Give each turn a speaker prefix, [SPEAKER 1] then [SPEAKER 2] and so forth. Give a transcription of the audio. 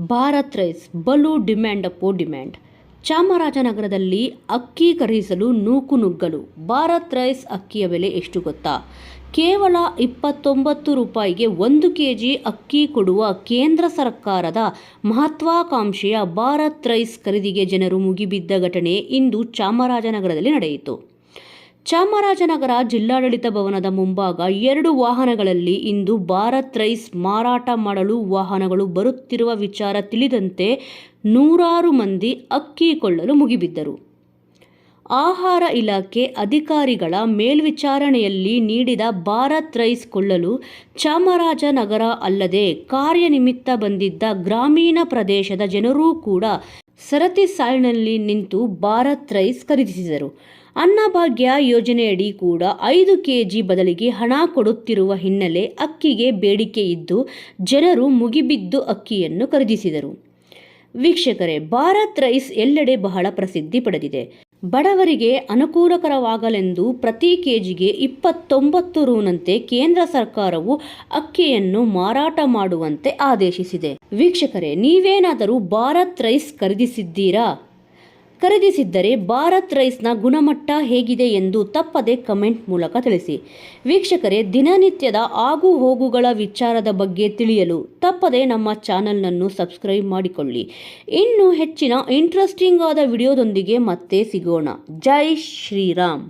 [SPEAKER 1] Bharat rice ಬಲು demand ಅಪ್ಪೋ demand. ಚಾಮರಾಜನಗರದಲ್ಲಿ ಅಕ್ಕಿ ಖರೀದಿಸಲು ನೂಕು ನುಗ್ಗಲು. ಭಾರತ್ ರೈಸ್ ಅಕ್ಕಿಯ ಬೆಲೆ ಎಷ್ಟು ಗೊತ್ತಾ? ಕೇವಲ ಇಪ್ಪತ್ತೊಂಬತ್ತು ರೂಪಾಯಿಗೆ ಒಂದು ಕೆ ಜಿ ಅಕ್ಕಿ ಕೊಡುವ ಕೇಂದ್ರ ಸರ್ಕಾರದ ಮಹತ್ವಾಕಾಂಕ್ಷೆಯ ಭಾರತ್ ರೈಸ್ ಖರೀದಿಗೆ ಜನರು ಮುಗಿಬಿದ್ದ ಘಟನೆ ಇಂದು ಚಾಮರಾಜನಗರದಲ್ಲಿ ನಡೆಯಿತು. ಚಾಮರಾಜನಗರ ಜಿಲ್ಲಾಡಳಿತ ಭವನದ ಮುಂಭಾಗ ಎರಡು ವಾಹನಗಳಲ್ಲಿ ಇಂದು ಭಾರತ್ ರೈಸ್ ಮಾರಾಟ ಮಾಡಲು ವಾಹನಗಳು ಬರುತ್ತಿರುವ ವಿಚಾರ ತಿಳಿದಂತೆ ನೂರಾರು ಮಂದಿ ಅಕ್ಕಿ ಕೊಳ್ಳಲು ಮುಗಿಬಿದ್ದರು. ಆಹಾರ ಇಲಾಖೆ ಅಧಿಕಾರಿಗಳ ಮೇಲ್ವಿಚಾರಣೆಯಲ್ಲಿ ನೀಡಿದ ಭಾರತ್ ರೈಸ್ ಕೊಳ್ಳಲು ಚಾಮರಾಜನಗರ ಅಲ್ಲದೆ ಕಾರ್ಯನಿಮಿತ್ತ ಬಂದಿದ್ದ ಗ್ರಾಮೀಣ ಪ್ರದೇಶದ ಜನರೂ ಕೂಡ ಸರತಿ ಸಾಲಿನಲ್ಲಿ ನಿಂತು ಭಾರತ್ ರೈಸ್ ಖರೀದಿಸಿದರು. ಅನ್ನಭಾಗ್ಯ ಯೋಜನೆಯಡಿ ಕೂಡ ಐದು ಕೆಜಿ ಬದಲಿಗೆ ಹಣ ಕೊಡುತ್ತಿರುವ ಹಿನ್ನೆಲೆ ಅಕ್ಕಿಗೆ ಬೇಡಿಕೆ ಇದ್ದು, ಜನರು ಮುಗಿಬಿದ್ದು ಅಕ್ಕಿಯನ್ನು ಖರೀದಿಸಿದರು. ವೀಕ್ಷಕರೇ, ಭಾರತ್ ರೈಸ್ ಎಲ್ಲೆಡೆ ಬಹಳ ಪ್ರಸಿದ್ಧಿ ಪಡೆದಿದೆ. ಬಡವರಿಗೆ ಅನುಕೂಲಕರವಾಗಲೆಂದು ಪ್ರತಿ ಕೆಜಿಗೆ ಇಪ್ಪತ್ತೊಂಬತ್ತು ರೂನಂತೆ ಕೇಂದ್ರ ಸರ್ಕಾರವು ಅಕ್ಕಿಯನ್ನು ಮಾರಾಟ ಮಾಡುವಂತೆ ಆದೇಶಿಸಿದೆ. ವೀಕ್ಷಕರೇ, ನೀವೇನಾದರೂ ಭಾರತ್ ರೈಸ್ ಖರೀದಿಸಿದ್ದೀರಾ? ಖರೀದಿಸಿದ್ದರೆ ಭಾರತ್ ರೈಸ್ನ ಗುಣಮಟ್ಟ ಹೇಗಿದೆ ಎಂದು ತಪ್ಪದೆ ಕಮೆಂಟ್ ಮೂಲಕ ತಿಳಿಸಿ. ವೀಕ್ಷಕರೇ, ದಿನನಿತ್ಯದ ಆಗು ಹೋಗುಗಳ ವಿಚಾರದ ಬಗ್ಗೆ ತಿಳಿಯಲು ತಪ್ಪದೆ ನಮ್ಮ ಚಾನಲ್ನನ್ನು ಸಬ್ಸ್ಕ್ರೈಬ್ ಮಾಡಿಕೊಳ್ಳಿ. ಇನ್ನು ಹೆಚ್ಚಿನ ಇಂಟ್ರೆಸ್ಟಿಂಗ್ ಆದ ವಿಡಿಯೋದೊಂದಿಗೆ ಮತ್ತೆ ಸಿಗೋಣ. ಜೈ ಶ್ರೀರಾಮ್.